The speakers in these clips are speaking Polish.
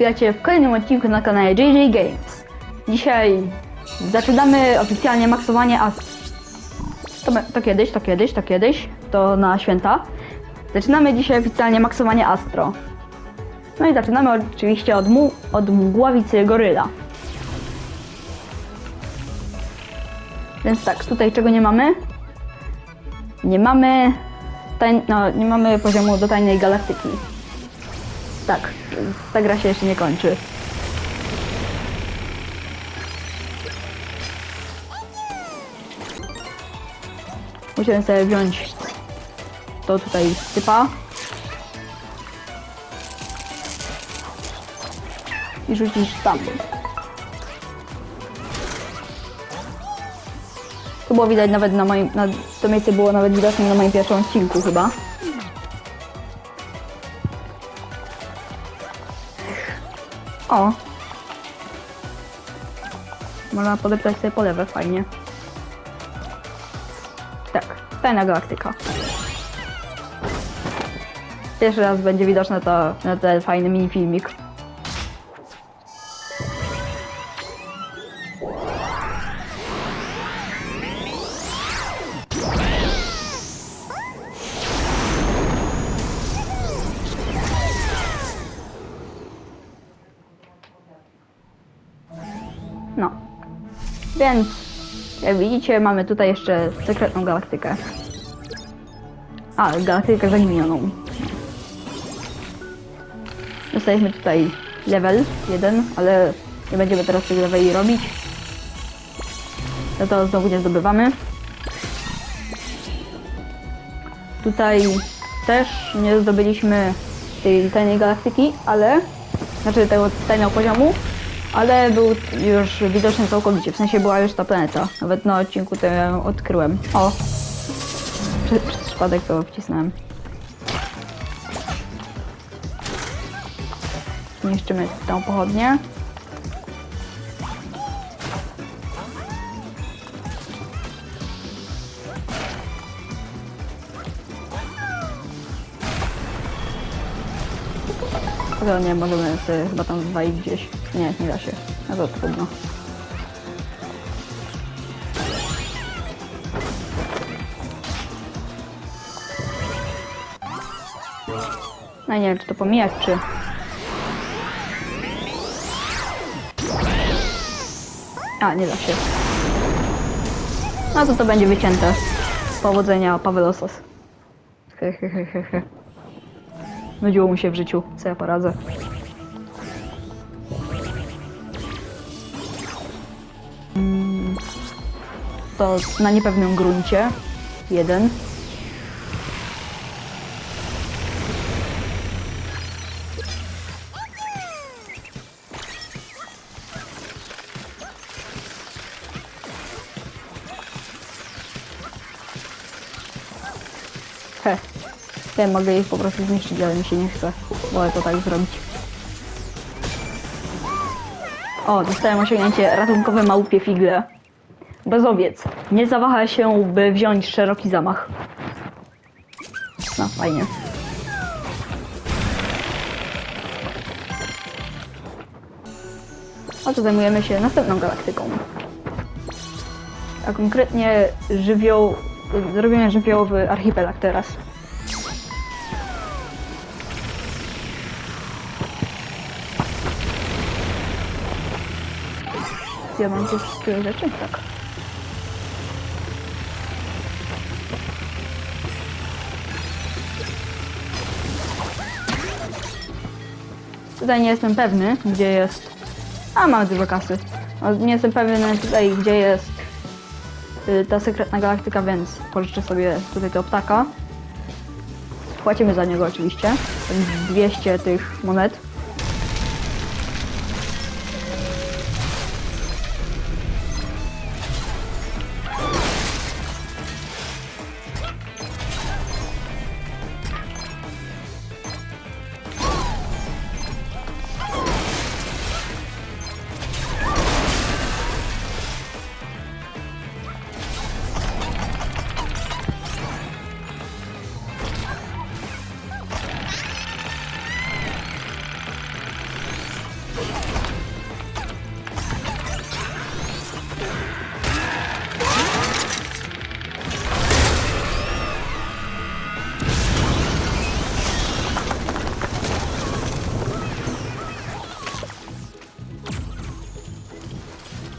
Witajcie w kolejnym odcinku na kanale JJ Games. Dzisiaj zaczynamy oficjalnie maksowanie as... To, to kiedyś, to kiedyś, to kiedyś, to na święta. Zaczynamy dzisiaj oficjalnie maksowanie Astro. No i zaczynamy oczywiście od, mu, od mgławicy goryla. Więc tak, tutaj czego nie mamy? Nie mamy, no, nie mamy poziomu do tajnej galaktyki. Tak, ta gra się jeszcze nie kończy. Musiałem sobie wziąć to tutaj typa. I rzucić tam. To było widać nawet na moim, na, to miejsce było nawet widoczne na moim pierwszym odcinku chyba. O! Można podeptać sobie po lewe, fajnie. Tak, tajna galaktyka. Pierwszy raz będzie widoczne to na ten fajny mini Więc, jak widzicie, mamy tutaj jeszcze sekretną galaktykę. A, galaktykę zaginioną. Dostaliśmy tutaj level 1, ale nie będziemy teraz tych leveli robić. No to znowu nie zdobywamy. Tutaj też nie zdobyliśmy tej tajnej galaktyki, ale znaczy tego tajnego poziomu, ale był już widoczny całkowicie, w sensie była już ta planeta. Nawet na odcinku to ją odkryłem. O! Przez, przez przypadek to wcisnąłem. Zniszczymy tą pochodnię. To nie, możemy sobie chyba tam zwalić gdzieś. Nie, nie da się. No to trudno. No nie wiem, czy to pomijać, czy... A, nie da się. No to to będzie wycięte. Powodzenia, Pawelosas. He, he, he, he, he. Nudziło mu się w życiu, co ja poradzę. Mm, To na niepewnym gruncie. Jeden. Mogę ich po prostu zniszczyć, ale mi się nie chce. Wolę to tak zrobić. O, dostałem osiągnięcie ratunkowe małpie figle. Bezowiec. Nie zawaha się, by wziąć szeroki zamach. No, fajnie. A tu zajmujemy się następną galaktyką. A konkretnie żywioł... Zrobimy żywiołowy archipelag teraz. Diamenty wszystkie rzeczy? Tak. Tutaj nie jestem pewny, gdzie jest... A, mamy dużo kasy. No, Nie jestem pewny tutaj, gdzie jest y, ta sekretna galaktyka, więc pożyczę sobie tutaj tego ptaka. Płacimy za niego oczywiście. 200 tych monet.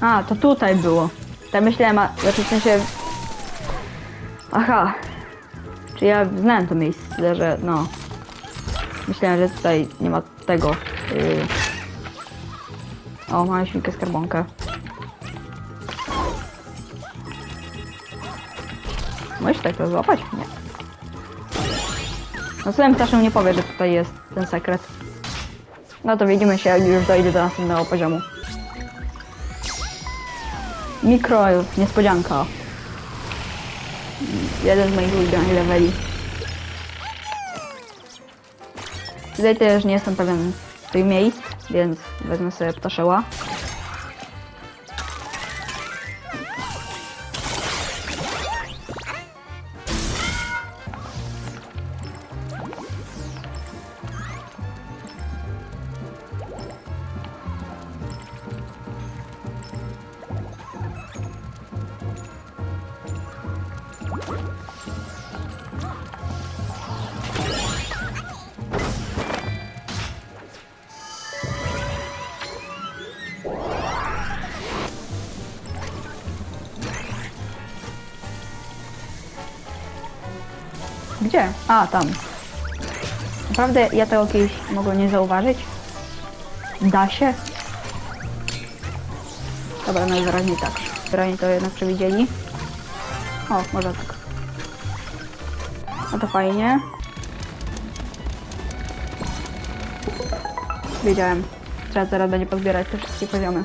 A, to tutaj było. Tak myślałem, a znaczy w sensie... Aha. Czy ja znałem to miejsce, że no... Myślałem, że tutaj nie ma tego. Yy... O, mamy świnkę skarbonkę. Możesz tak to złapać? Nie. No sobie ptaszem nie powie, że tutaj jest ten sekret. No to widzimy się, jak już dojdzie do następnego poziomu. Mikro niespodzianka. Jeden z moich ulubionych leveli. Tutaj też nie jestem pewien tych miejsc, więc wezmę sobie ptaszeła. Gdzie? A, tam. Naprawdę ja tego kiedyś mogę nie zauważyć? Da się? Dobra, najwyraźniej tak. Wyraźnie to jednak przewidzieli. O, może tak. No to fajnie. Wiedziałem. Trzeba teraz będzie pozbierać te wszystkie poziomy.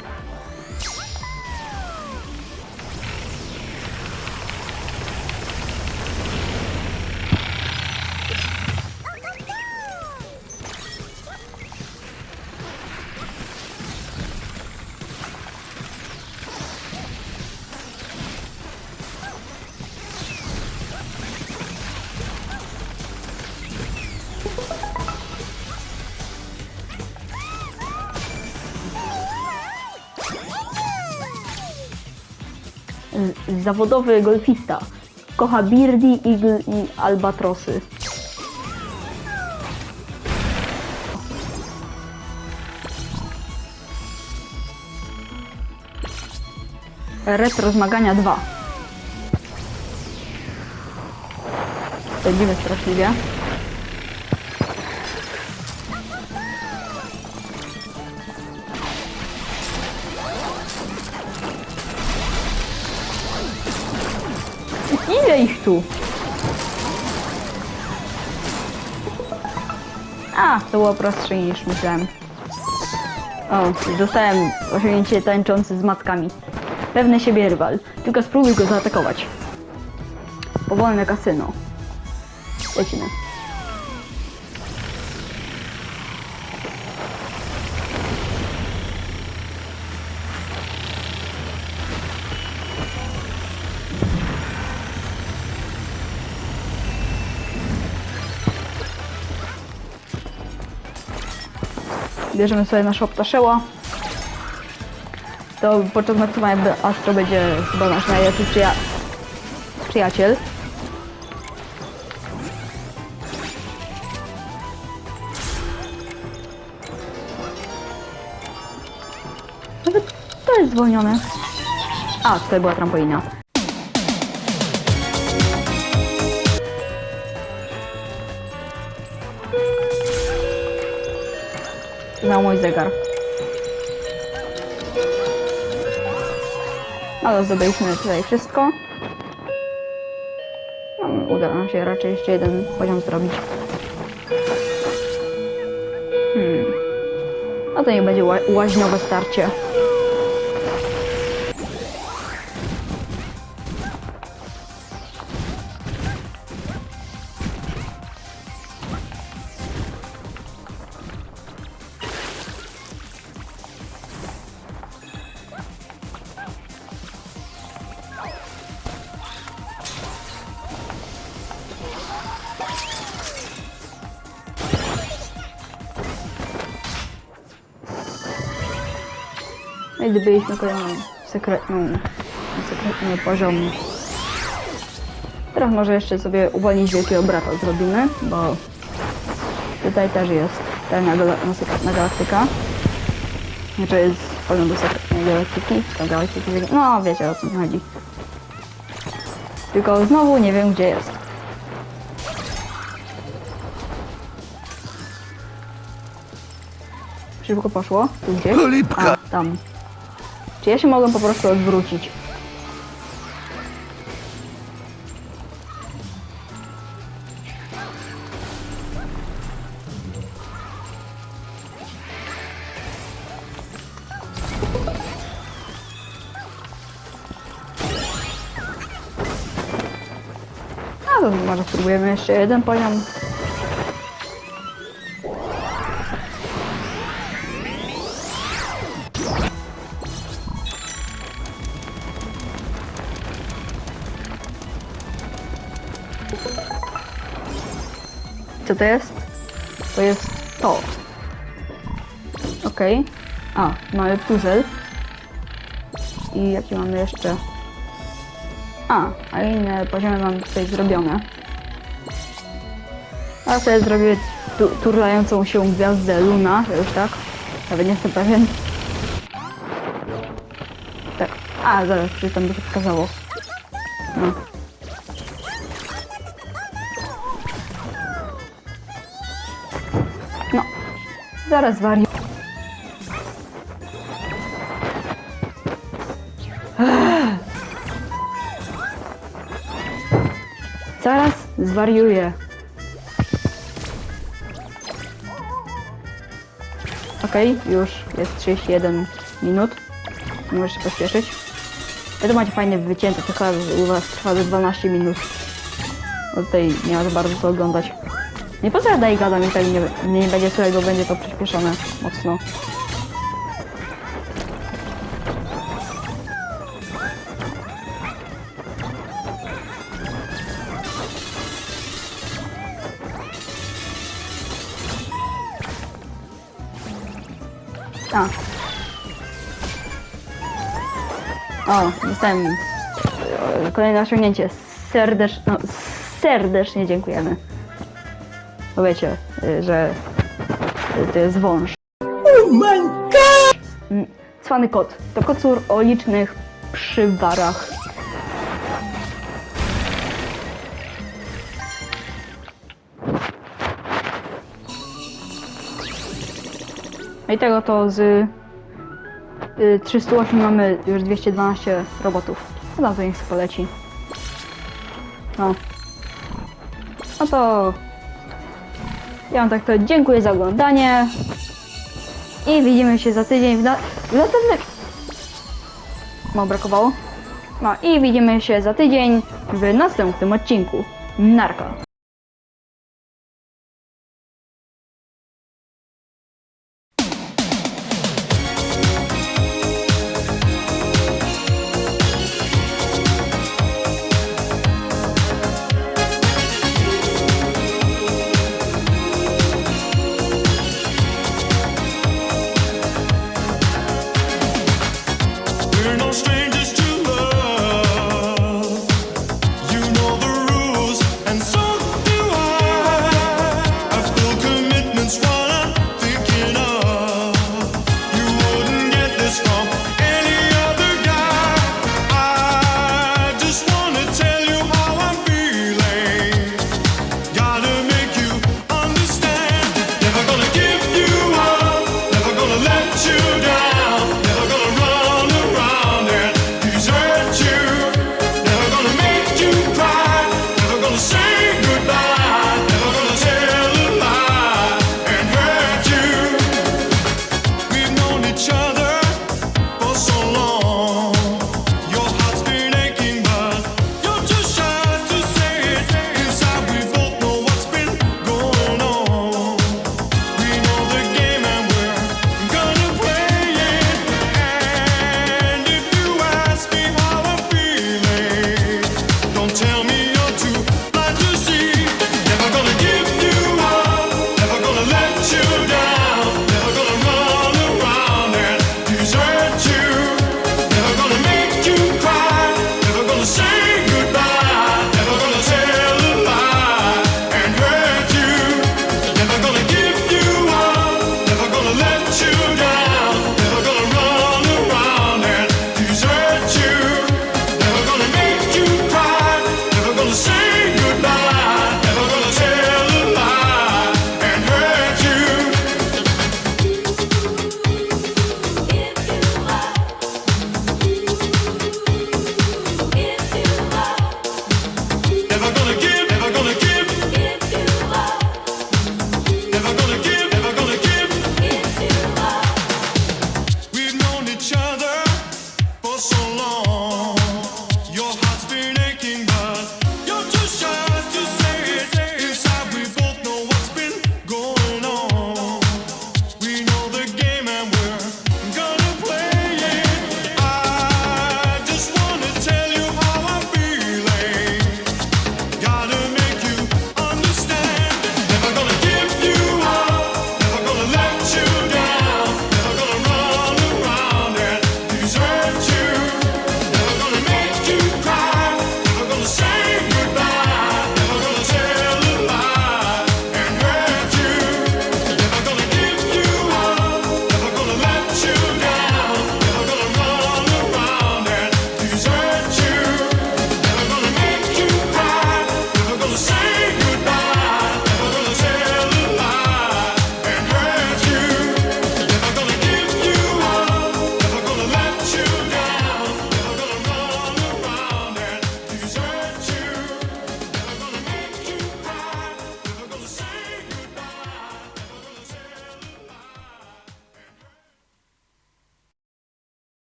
Zawodowy golfista. Kocha birdie, eagle i albatrosy. Retro zmagania 2. Będziemy straszliwie. Ich tu? A, to było prostsze niż myślałem. O, dostałem osiągnięcie tańczący z matkami. Pewny siebie rywal. Tylko spróbuj go zaatakować. Powolne kasyno. Lecimy. Bierzemy sobie naszego ptaszeła. To podczas maksowania B- Astro będzie chyba nasz najlepszy przyja przyjaciel. Nawet to jest zwolnione. A, tutaj była trampolina. Miał mój zegar. Ale zdobyliśmy tutaj wszystko. No, uda nam się raczej jeszcze jeden poziom zrobić. Hmm. No to niech będzie ła łaźniowe starcie. No i zdobyliśmy kolejną sekretną, sekretny poziom. Teraz może jeszcze sobie uwolnić wielkiego brata zrobimy, bo tutaj też jest tajna gala- sekretna galaktyka. Znaczy jest Wchodzą do sekretnej galaktyki, do galaktyki, no wiecie o co mi chodzi. Tylko znowu nie wiem gdzie jest. Szybko poszło, tu gdzieś. A, tam. Czy ja się mogę po prostu odwrócić? To może spróbujemy jeszcze jeden poziom. To jest? To jest to. Okej. A, mamy puzzle. I jaki mamy jeszcze? A, a inne poziomy mam tutaj zrobione. A sobie zrobię tu, turlającą się gwiazdę Luna, to już tak. Nawet nie jestem pewien. Tak. A, zaraz, czy tam by się wskazało. No. No. Zaraz wariuję. Zaraz zwariuję. Okej, już jest 31 minut. Możesz się pośpieszyć. Ja to macie fajnie wycięte, tylko u was trwa ze 12 minut. Bo tutaj nie ma za bardzo co oglądać. Nie po co ja daję gadam i tak nie, nie będzie słychać, bo będzie to przyspieszone mocno. A. O, dostałem kolejne osiągnięcie. Serdecz, no, serdecznie dziękujemy. Bo wiecie, y, że y, to jest wąż. Oh my god! Mm, Cwany kot. To kocur o licznych przywarach. No i tego to z y, 308 mamy już 212 robotów. No to niech poleci. No. No to ja wam tak to dziękuję za oglądanie. I widzimy się za tydzień w, na- w następnym... Mało brakowało. No i widzimy się za tydzień w następnym odcinku. Narka.